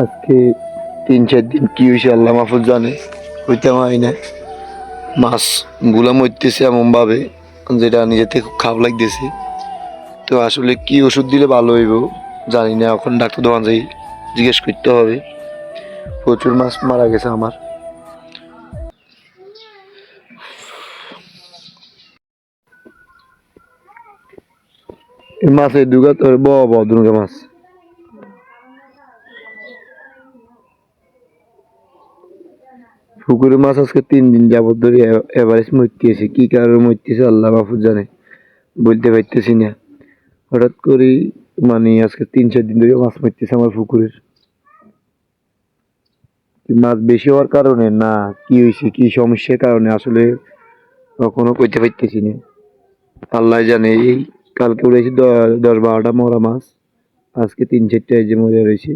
আজকে তিন, চার দিন কি হয়েছে আল্লাহ মাহফুজ জানে হইতে হয় না মাছগুলা মরতেছে এমন ভাবে যেটা নিজে থেকে খুব খারাপ লাগতেছে। তো আসলে কি ওষুধ দিলে ভালো হইব, জানি না, এখন ডাক্তার দোকান যাই জিজ্ঞেস করতে হবে। প্রচুর মাছ মারা গেছে আমার। মাছের দুগা তোর ব ব দুর্গা মাছ। পুকুরে মাছ আজকে তিন দিন যাবত ধরে এভারেজ মরতেছে কি কারণে মরতেছে আল্লাহ মাহফুজ জানে। বলতে পারতেছি না। হঠাৎ করে মানে আজকে তিন, চার দিন ধরে মাছ মরতেছে আমার পুকুরের। মাছ বেশি হওয়ার কারণে না কি হয়েছে, কি সমস্যার কারণে আসলে কখনো করতে পারতেছি না। আল্লাহ জানে এই কালকে উড়েছি দশ বারোটা মরা মাছ। আজকে তিন, চারটা যে মরে রয়েছে।